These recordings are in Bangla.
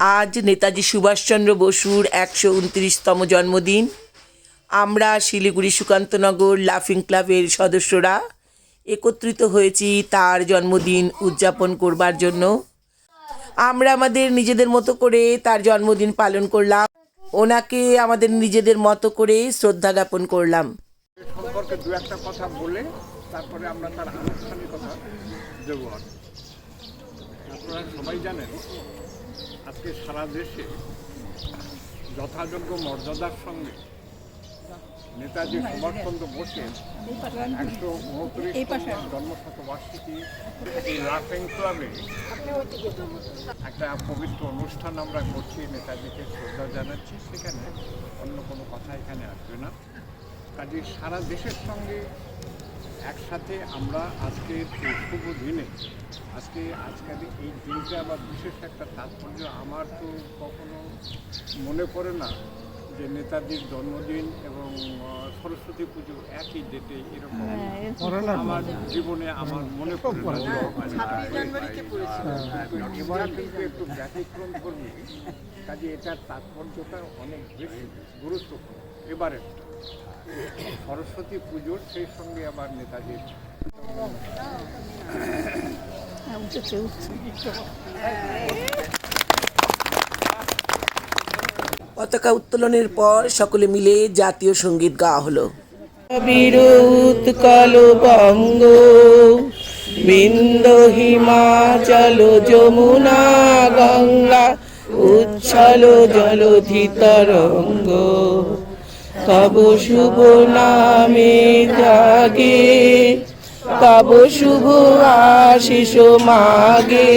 আজ নেতাজি সুভাষচন্দ্র বসুর একশো উনত্রিশতম জন্মদিন। আমরা শিলিগুড়ি সুকান্তনগর লাফিং ক্লাবের সদস্যরা একত্রিত হয়েছি তার জন্মদিন উদযাপন করবার জন্য। আমরা আমাদের নিজেদের মতো করে তার জন্মদিন পালন করলাম। ওনাকে আমাদের নিজেদের মতো করে শ্রদ্ধা জ্ঞাপন করলাম। কথা তারপরে আমরা তার আনুষ্ঠানিকতা দেবো। আর কি। আপনারা সবাই জানেন আজকে সারা দেশে যথাযোগ্য মর্যাদার সঙ্গে নেতাজি সুভাষচন্দ্র বোসের একশো উনত্রিশ জন্মশতবার্ষিকী এই লাফিং ক্লাবে একটা পবিত্র অনুষ্ঠান আমরা করছি। নেতাজিকে শ্রদ্ধা জানাচ্ছি। সেখানে অন্য কোনো কথা এখানে আসবে না। কাজে সারা দেশের সঙ্গে একসাথে আমরা আজকে শুভ দিনে আজকে আজকের এই দিনটা আবার বিশেষ একটা তাৎপর্য। আমার তো কখনো মনে পড়ে না যে নেতাজির জন্মদিন এবং সরস্বতী পুজো একই ডেটে এরকম আমার জীবনে আমার মনে পড়ে না। এবার কিন্তু একটু ব্যতিক্রম করবে। কাজে এটার তাৎপর্যটা অনেক বেশি গুরুত্বপূর্ণ। এবারে সরস্বতী পুজোর সেই সঙ্গে আবার নেতাজির। পতাকা উত্তোলনের পর সকলে মিলে জাতীয় সংগীত গাওয়া হলো। বীর উৎকল বঙ্গ বিন্দ হিমাচল যমুনা গঙ্গা উচ্ছল জলধি তরঙ্গ তব শুভ নামে জাগে, তব শুভ আশিস মাগে।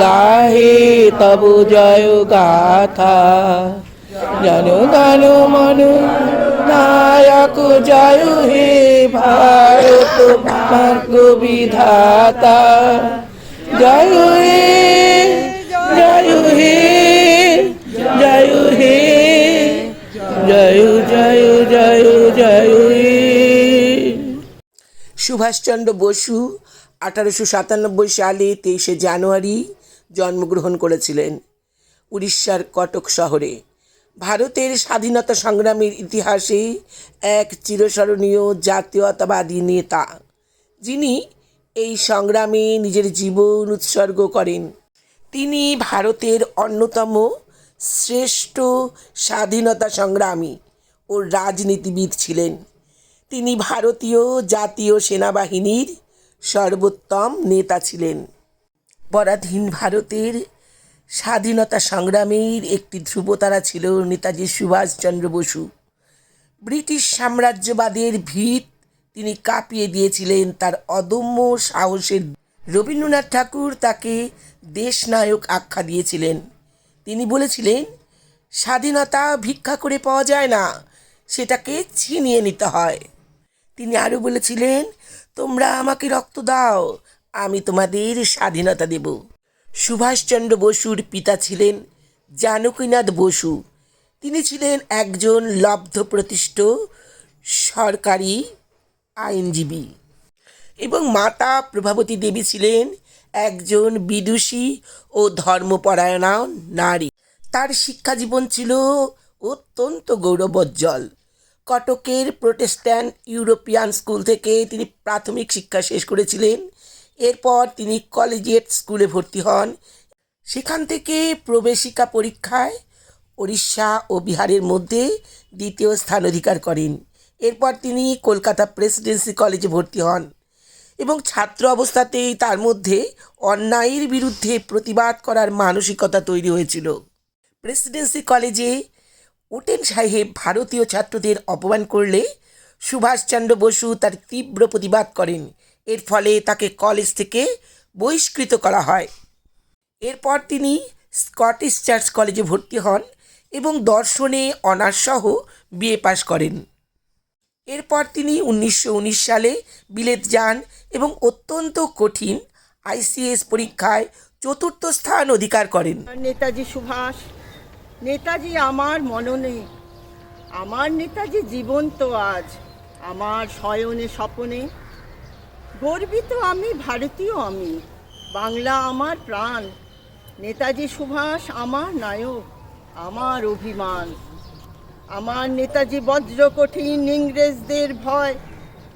গাহে তব জয় গাথা, জন গান মন নায়ক জয় হে ভারত ভাগ্য বিধাতা। জয় হে জয় হে জয় হে, জয় সুভাষচন্দ্র বসু আঠারোশো সাতানব্বই সালে তেইশে জানুয়ারি জন্মগ্রহণ করেছিলেন উড়িষ্যার কটক শহরে। ভারতের স্বাধীনতা সংগ্রামের ইতিহাসে এক চিরস্মরণীয় জাতীয়তাবাদী নেতা, যিনি এই সংগ্রামে নিজের জীবন উৎসর্গ করেন। তিনি ভারতের অন্যতম শ্রেষ্ঠ স্বাধীনতা সংগ্রামী। ও রাজনীতিবিদ ছিলেন। তিনি ভারতীয় জাতীয় সেনাবাহিনীর সর্বোত্তম নেতা ছিলেন। পরাধীন ভারতের স্বাধীনতা সংগ্রামের একটি ধ্রুবতারা ছিল নেতাজি সুভাষচন্দ্র বসু। ব্রিটিশ সাম্রাজ্যবাদের ভিত তিনি কাঁপিয়ে দিয়েছিলেন তার অদম্য সাহসের। রবীন্দ্রনাথ ঠাকুর তাকে দেশনায়ক আখ্যা দিয়েছিলেন। তিনি বলেছিলেন, স্বাধীনতা ভিক্ষা করে পাওয়া যায় না। সেটাকে ছিনিয়ে নিতে হয়। তিনি আরও বলেছিলেন, তোমরা আমাকে রক্ত দাও, আমি তোমাদের স্বাধীনতা দেব। সুভাষচন্দ্র বসুর পিতা ছিলেন জানকীনাথ বসু। তিনি ছিলেন একজন লব্ধ প্রতিষ্ঠ সরকারি আইনজীবী এবং মাতা প্রভাবতী দেবী ছিলেন একজন বিদুষী ও ধর্মপরায়ণা নারী। তার শিক্ষা জীবন ছিল অত্যন্ত গৌরবোজ্জ্বল। কটকের প্রোটেস্ট্যান্ট ইউরোপিয়ান স্কুল থেকে তিনি প্রাথমিক শিক্ষা শেষ করেছিলেন। এরপর তিনি কলেজিয়েট স্কুলে ভর্তি হন। সেখান থেকে প্রবেশিকা পরীক্ষায় ওড়িশা ও বিহারের মধ্যে দ্বিতীয় স্থান অধিকার করেন। এরপর তিনি কলকাতা প্রেসিডেন্সি কলেজে ভর্তি হন এবং ছাত্র অবস্থাতেই তার মধ্যে অন্যায়ের বিরুদ্ধে প্রতিবাদ করার মানসিকতা তৈরি হয়েছিল। প্রেসিডেন্সি কলেজে ওটেন সাহেব ভারতীয় ছাত্রদের অপমান করলে সুভাষচন্দ্র বসু তার তীব্র প্রতিবাদ করেন। এর ফলে তাকে কলেজ থেকে বহিষ্কৃত করা হয়। এরপর তিনি স্কটিশ চার্চ কলেজে ভর্তি হন এবং দর্শনে অনার্স সহ বিএ পাশ করেন। এরপর তিনি উনিশশো উনিশ সালে বিলেত যান এবং অত্যন্ত কঠিন আইসিএস পরীক্ষায় চতুর্থ স্থান অধিকার করেন। নেতাজি সুভাষ নেতাজি আমার মননে। আমার নেতাজি জীবন্ত আজ, আমার শয়নে স্বপনে। গর্বিত আমি, ভারতীয় আমি, বাংলা আমার প্রাণ। নেতাজি সুভাষ আমার নায়ক, আমার অভিমান। আমার নেতাজি বজ্র কঠিন ইংরেজদের ভয়।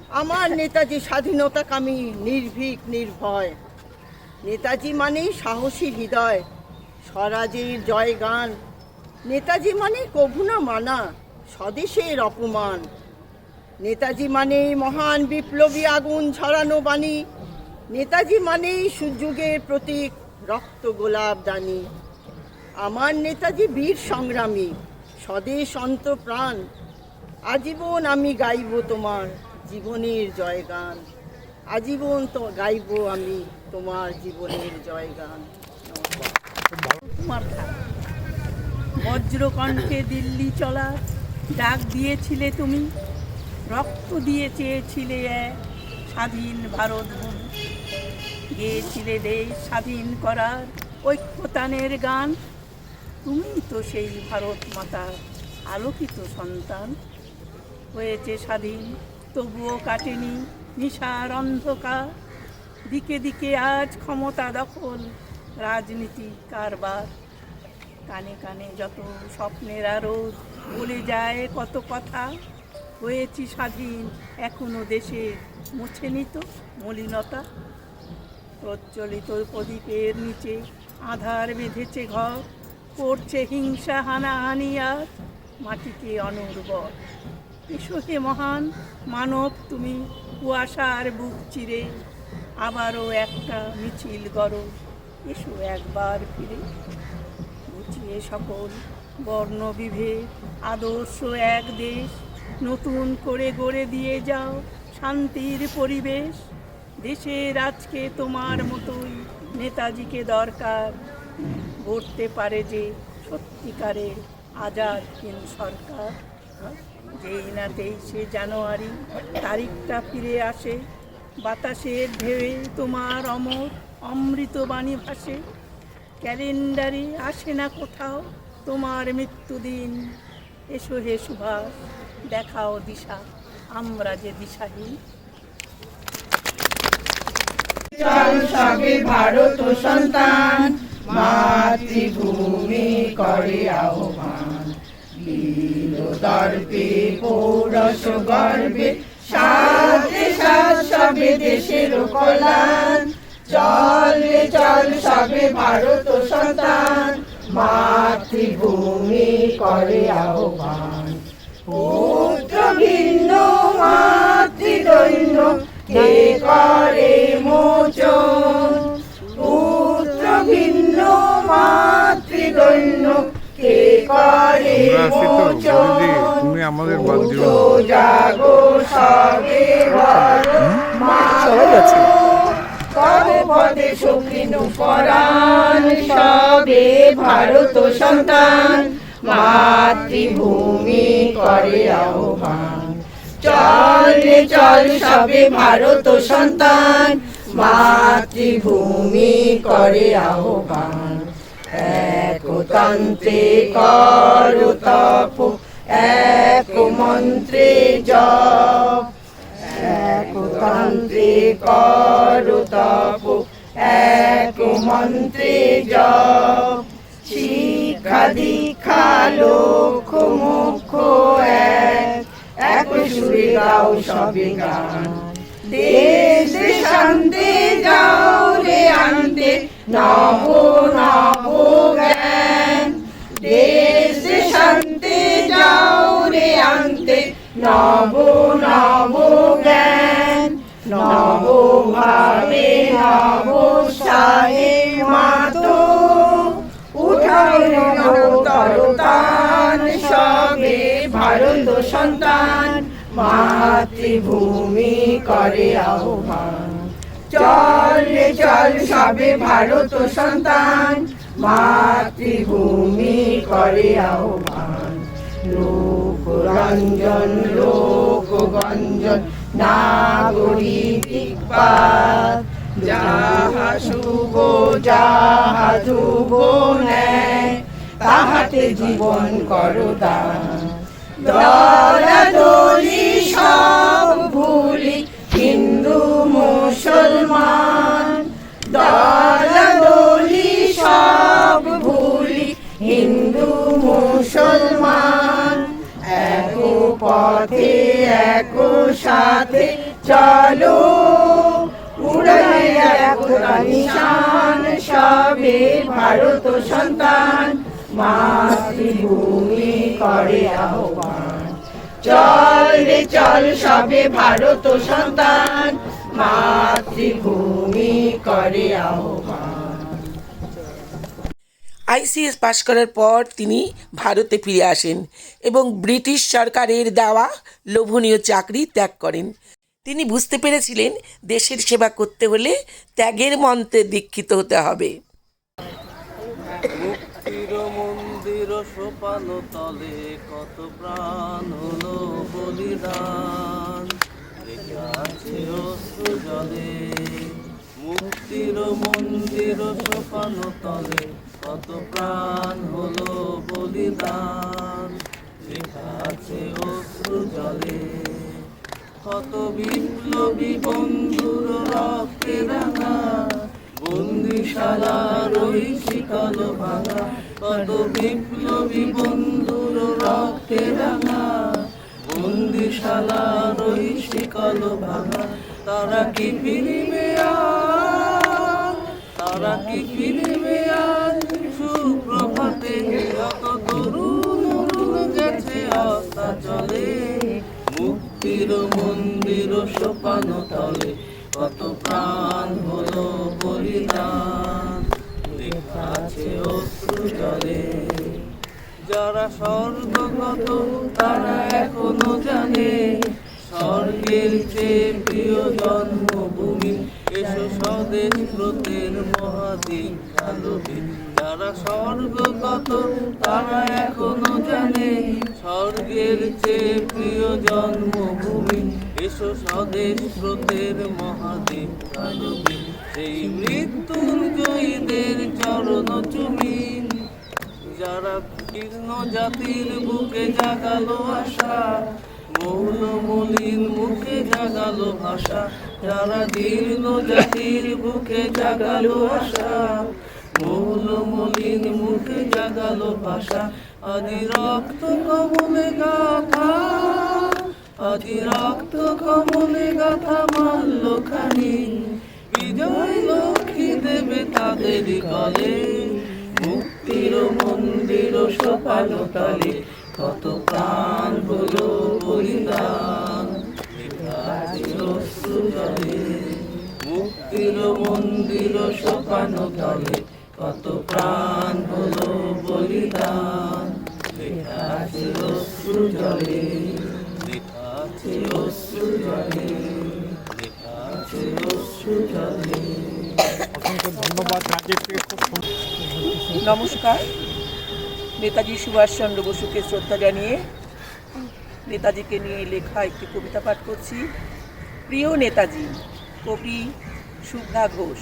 আমার নেতাজি স্বাধীনতাকামী, নির্ভীক, নির্ভয়। নেতাজি মানেই সাহসী হৃদয়, স্বরাজের জয়গান। নেতাজি মানে কভু না মানা স্বদেশের অপমান। নেতাজি মানেই মহান বিপ্লবী আগুন ছড়ানো বাণী নেতাজি মানেই সুযুগের প্রতীক রক্ত গোলাপ দানি। আমার নেতাজি বীর সংগ্রামী স্বদেশ অন্ত প্রাণ আজীবন আমি গাইব তোমার জীবনের জয়গান। আজীবন তো গাইব আমি তোমার জীবনের জয়গান। কুমার খা বজ্রকণ্ঠে দিল্লি চলা, ডাক দিয়েছিলে তুমি, রক্ত দিয়ে চেয়েছিলে স্বাধীন ভারত ভূমি গেয়েছিলে দেশ স্বাধীন করার ঐক্যতানের গান। তুমি তো সেই ভারত মাতার আলোকিত সন্তান। হয়েছে স্বাধীন, তবুও কাটেনি নিশার অন্ধকার। দিকে দিকে আজ ক্ষমতা দখল, রাজনীতি কারবার। কানে কানে যত স্বপ্নের আরও বলে যায়, কত কথা। হয়েছি স্বাধীন, এখনও দেশে মুছে নিত মলিনতা। প্রচলিত প্রদীপের নিচে আধার বেঁধেছে ঘর, করছে হিংসা হানাহানি আজ মাটিকে অনুর্বর এসো মহান মানব, তুমি কুয়াশার বুক চিরে, আবারও একটা মিছিল গরো এসো একবার ফিরে। গুছিয়ে সকল বর্ণবিভেদ আদর্শ এক দেশ, নতুন করে গড়ে দিয়ে যাও শান্তির পরিবেশ। দেশের আজকে তোমার মতোই নেতাজিকে দরকার। গড়তে পারে যে সত্যিকারের আজাদ হিন্দ সরকার। যেই না তেইশে জানুয়ারি তারিখটা ফিরে আসে, বাতাসের ঢেউয়ে তোমার অমর অমৃতবাণী ভাসে। ক্যালেন্ডারে আসে না কোথাও। তোমার মৃত্যুদিন। এসো হে সুভাষ, দেখাও দিশা। আমরা যে দিশাহীন। সবে ভারত সন্তান, মাতৃভূমি করে আহ্বান। দর্পে, পৌরস গর্বে, সাথে সাথ সবে দেশের কল্যাণ। চল রে চল সবে ভারত সন্তান। মাতৃভূমি করে আহ্বান। পুত্র ভিন্ন মাতৃদৈন্য কে করে মোচন? পুত্র ভিন্ন মাতৃদৈন্য কে করে তুমি আমাদের বাদ দিও জাগো সবে আছে কবে পদে শৌখিন পরাণ, সবে ভারত সন্তান। মাতৃভূমি করে আহ্বান। চল রে চল, সবে ভারত সন্তান। মাতৃভূমি করে আহ্বান। একতন্ত্রে কর তপ এক মন্ত্রে জপ। একতন্ত্রে কর তপ এক মন্ত্রে জপ। শিক্ষা দীক্ষা লক্ষ মুখ এক এক সুরে গাও সবে গান। দেশ শান্তি যাও রে আনতে নব নব জ্ঞান। দেশ শান্তি যাও রে আনতে নব নব জ্ঞান নব ভাবে নব সাহে মাতো। উঠাও তরতান সবে ভারত সন্তান, মাতৃভূমি করে আহ্বান। চল চল, সবে ভারত সন্তান, মাতৃভূমি করে আহ্বান। রঞ্জন লোক গঞ্জন নাগরিক দিকপাত যাহা শুভ, যাহা যুব ন্যায় তাহাতে জীবন করো দা দলাদলি সব সাথে চলো। উড়াই একতা নিশান, সবে ভারত সন্তান। মাতৃভূমি করে আহ্বান। চল রে চল, সবে ভারত সন্তান। মাতৃভূমি করে আহ্বান। আইসিএস পাশ করার পর তিনি ভারতে ফিরে আসেন এবং ব্রিটিশ সরকারের দেওয়া লোভনীয় চাকরি ত্যাগ করেন। তিনি বুঝতে পেরেছিলেন দেশের সেবা করতে হলে ত্যাগের মন্ত্রে দীক্ষিত হতে হবে। মন্দির সোপান তলে কত প্রাণ হলো বলিদান। মুক্তির মন্দির সোপান তলে কত প্রাণ হলো বলিদান আছে অশ্রু জলে। কত বিপ্লবী বন্ধুর রক্তে রাঙা, বন্দিশালার ওই শিকল ভাঙা। কত বিপ্লবী বন্ধুর রক্তে রাঙা, বন্দিশালার ওই শিকল ভাঙা। তারা কি ফিরিবে তারা কি ফিরিবে সুপ্রভাতে যত তরুণ গেছে আস্থা চলে মুক্তির মন্দির সোপান তলে কত প্রাণ হলো বলিদান লেখা আছে অশ্রু জলে যারা স্বর্গগত, তারা এখনও জানে, স্বর্গের চেয়ে প্রিয় জন্মভূমি, এসো স্বদেশ ব্রতের মহাদিক আলোকে। যারা স্বর্গগত, তারা এখনও জানে স্বর্গের চেয়ে প্রিয় জন্মভূমি। এসো স্বদেশ ব্রতের মহাদিক আলোকে সেই মৃত্যুর জয়ীদের চরণ চুমিন। যারা কীর্ণ জাতির বুকে জাগালো আশা মৌল মলিন মুখে জাগালো ভাষা। যারা দীর্ঘ জাতির বুকে জাগালো আশা মৌল মলিন মুখে জাগালো ভাষা আদি রক্ত কমলে গাথা। আদি রক্ত কমলে গাথা মাল্য খানি বিজয় লক্ষ্মী দেবে তাদের কলে। মুক্তির মন্দির সোপান তলে। কত প্রাণ হলো বলিদান। মুক্তির মন্দির সোপান তলে। কত প্রাণ হলো বলিদান। লেখা আছে অশ্রু জলে লেখা আছে অশ্রু জলে লেখা আছে অশ্রু জলে। অসংখ্য ধন্যবাদ রাজেশ থেকে খুব সুন্দর নমস্কার। নেতাজি সুভাষচন্দ্র বসুকে শ্রদ্ধা জানিয়ে নেতাজিকে নিয়ে লেখা একটি কবিতা পাঠ করছি। প্রিয় নেতাজি কবি শুভ্রা ঘোষ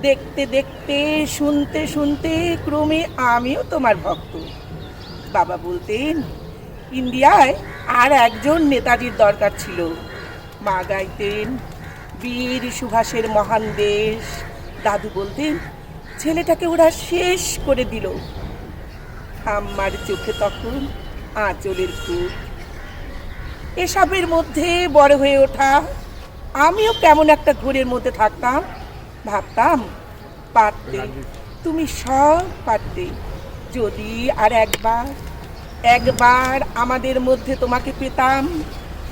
দেখতে দেখতে, শুনতে শুনতে ক্রমে আমিও তোমার ভক্ত। বাবা বলতেন, ইন্ডিয়ায় আর একজন নেতাজির দরকার ছিল। মা গাইতেন, বীর সুভাষের মহান দেশ। দাদু বলতেন, ছেলেটাকে ওরা শেষ করে দিল। আমার চোখে তখন আঁচলের কূপ এসবের মধ্যে বড় হয়ে ওঠা, আমিও কেমন একটা ঘোরের মধ্যে থাকতাম ভাবতাম পারতে। তুমি সব পারতে। যদি আর একবার একবার আমাদের মধ্যে তোমাকে পেতাম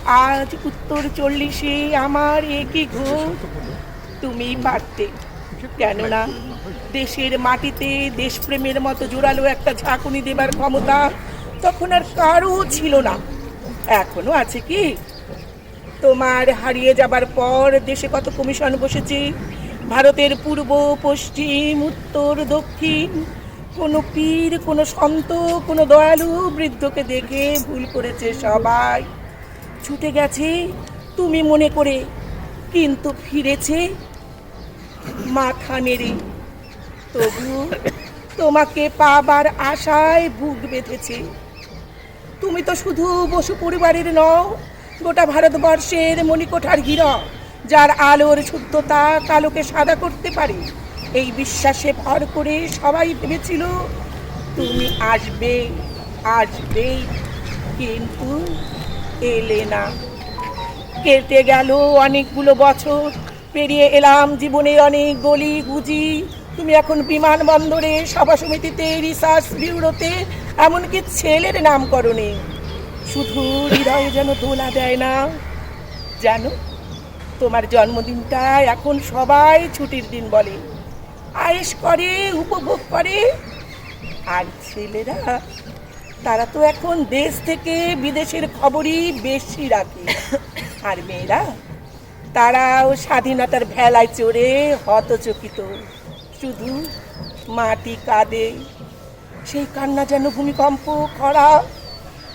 আজ উত্তর চল্লিশে আমার একই ঘোর। তুমি পারতে। কেননা দেশের মাটিতে দেশপ্রেমের মতো জোরালো একটা ঝাঁকুনি দেবার ক্ষমতা তখন আর কারও ছিল না। এখনও আছে কি? তোমার হারিয়ে যাবার পর দেশে কত কমিশন বসেছে ভারতের পূর্ব, পশ্চিম, উত্তর, দক্ষিণ। কোনো পীর, কোনো সন্ত, কোনো দয়ালু বৃদ্ধকে দেখে ভুল করেছে সবাই। ছুটে গেছে, তুমি মনে করে, কিন্তু ফিরেছে মাথা নেড়ে। তবু তোমাকে পাবার আশায় বুক বেঁধেছে। তুমি তো শুধু বসু পরিবারের নও, গোটা ভারতবর্ষের মণিকোঠার হীরক যার আলোর শুদ্ধতা কালোকে সাদা করতে পারে, এই বিশ্বাসে ভর করে সবাই ভেবেছিল, তুমি আসবে আসবে। কিন্তু এলে না। কেটে গেল অনেকগুলো বছর, পেরিয়ে এলাম জীবনে অনেক গলি গুজি। তুমি এখন বিমানবন্দরে, সভা সমিতিতে, রিসার্চ ব্যুরোতে, এমনকি ছেলের নামকরণে। শুধু হৃদয়ে যেন দোলা দেয় না জানো তোমার জন্মদিনটা এখন সবাই ছুটির দিন বলে। আয়েস করে, উপভোগ করে। আর ছেলেরা, তারা তো এখন দেশ থেকে বিদেশের খবরই বেশি রাখে। আর মেয়েরা, তারাও স্বাধীনতার ভেলায় চড়ে হতচকিত। শুধু মাটি কাঁদে। সেই কান্না যেন ভূমিকম্প খরা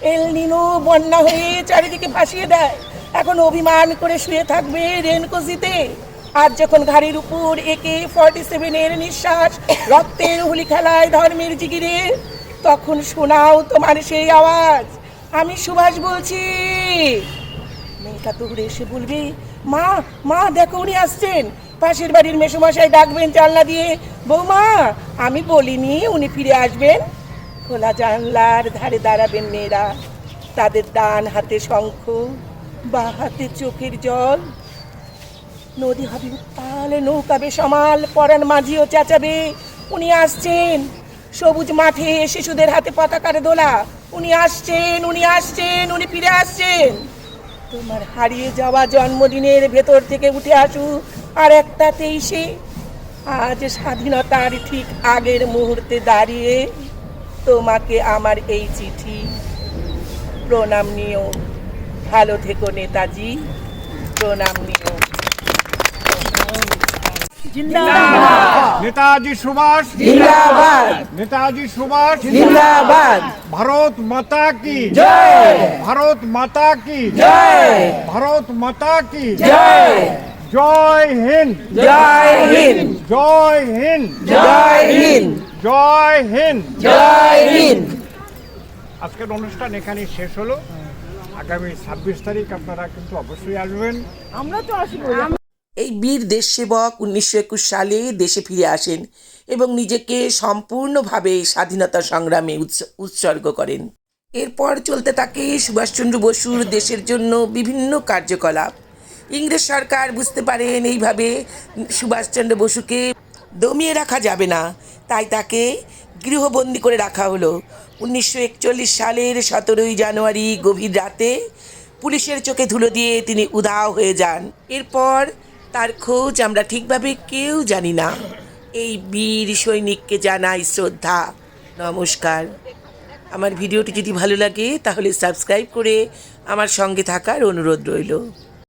এলনিনো বন্যা হয়ে চারিদিকে ভাসিয়ে দেয়। এখন অভিমান করে শুয়ে থাকবে রেনকোজিতে। আর যখন ঘাড়ির উপর একে ফর্টি সেভেনের নিঃশ্বাস রক্তের হোলি খেলায় ধর্মের জিগিরে, তখন শোনাও তোমার সেই আওয়াজ। আমি সুভাষ বলছি। মেয়েটা দৌড়ে এসে বলবে, মা মা, দেখো উনি আসছেন। পাশের বাড়ির মেসোমশাই ডাকবেন জানলা দিয়ে, বৌমা, আমি বলিনি উনি ফিরে আসবেন। খোলা জানলার ধারে দাঁড়াবেন মেয়েরা। তাদের ডান হাতে শঙ্খ বা হাতে চোখের জল। নদী হবে উত্তালে নৌকাবে সমাল পরাণ মাঝিও চেঁচাবে। উনি আসছেন। সবুজ মাঠে শিশুদের হাতে পতাকার দোলা। উনি আসছেন উনি আসছেন, উনি ফিরে আসছেন। তোমার হারিয়ে যাওয়া জন্মদিনের ভেতর থেকে উঠে আসু আর একটা তেইশে আজ স্বাধীনতার ঠিক আগের মুহূর্তে দাঁড়িয়ে তোমাকে আমার এই চিঠি প্রণাম নিও ভালো থেকো নেতাজি। প্রণাম নিও। নেতাজি সুভাষ। জিন্দাবাদ। নেতাজি সুভাষ। জিন্দাবাদ। ভারত মাতা কি? জয়। ভারত মাতা কি? জয়। ভারত মাতা কি? জয়। জয় হিন্দ। জয় হিন্দ। জয় হিন্দ। জয় হিন্দ। জয় হিন্দ। জয় হিন্দ। আজকের অনুষ্ঠান এখানে শেষ হলো। আগামী ছাব্বিশ তারিখ আপনারা কিন্তু অবশ্যই আসবেন। আমরা তো আসব এই বীর দেশসেবক উনিশশো একুশ সালে দেশে ফিরে আসেন এবং নিজেকে সম্পূর্ণভাবে স্বাধীনতা সংগ্রামে উৎসর্গ করেন। এরপর চলতে থাকে সুভাষচন্দ্র বসুর দেশের জন্য বিভিন্ন কার্যকলাপ। ইংরেজ সরকার বুঝতে পারেন এইভাবে সুভাষচন্দ্র বসুকে দমিয়ে রাখা যাবে না তাই তাকে গৃহবন্দী করে রাখা হলো। উনিশশো একচল্লিশ সালের সতেরোই জানুয়ারি গভীর রাতে পুলিশের চোখে ধুলো দিয়ে তিনি উধাও হয়ে যান। এরপর তার খোঁজ আমরা ঠিকভাবে কেউ জানি না। এই বীর সৈনিককে জানাই শ্রদ্ধা। নমস্কার। আমার ভিডিওটি যদি ভালো লাগে তাহলে সাবস্ক্রাইব করে আমার সঙ্গে থাকার অনুরোধ রইল।